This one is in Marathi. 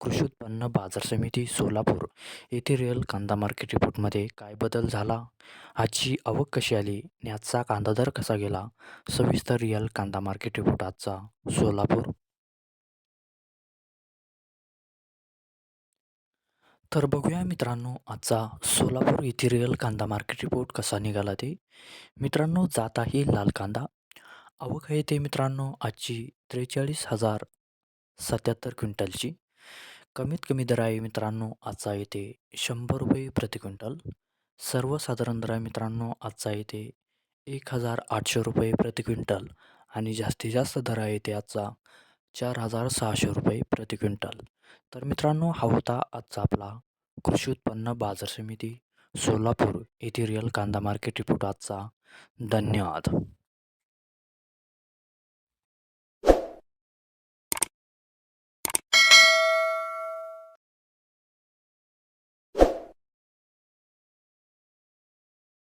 कृषी उत्पन्न बाजार समिती सोलापूर येथे रिअल कांदा मार्केट रिपोर्टमध्ये काय बदल झाला? आजची आवक कशी आली? आणि आजचा कांदा दर कसा गेला? सविस्तर रिअल कांदा मार्केट रिपोर्ट आजचा सोलापूर. तर बघूया मित्रांनो आजचा सोलापूर येथे रिअल कांदा मार्केट रिपोर्ट कसा निघाला ते. मित्रांनो जात आहे लाल कांदा. आवक आहे ते मित्रांनो आजची त्रेचाळीस हजार सत्याहत्तर क्विंटलची. कमीत कमी दर आहे मित्रांनो आजचा येते शंभर रुपये प्रति क्विंटल. सर्वसाधारण दर आहे मित्रांनो आजचा येते एक हजार आठशे रुपये प्रति क्विंटल आणि जास्तीत जास्त दर आहे ते आजचा चार हजार सहाशे रुपये प्रति क्विंटल. तर मित्रांनो हा होता आजचा आपला कृषी उत्पन्न बाजार समिती सोलापूर येथे रिअल कांदा मार्केट रिपोर्ट आजचा. धन्यवाद.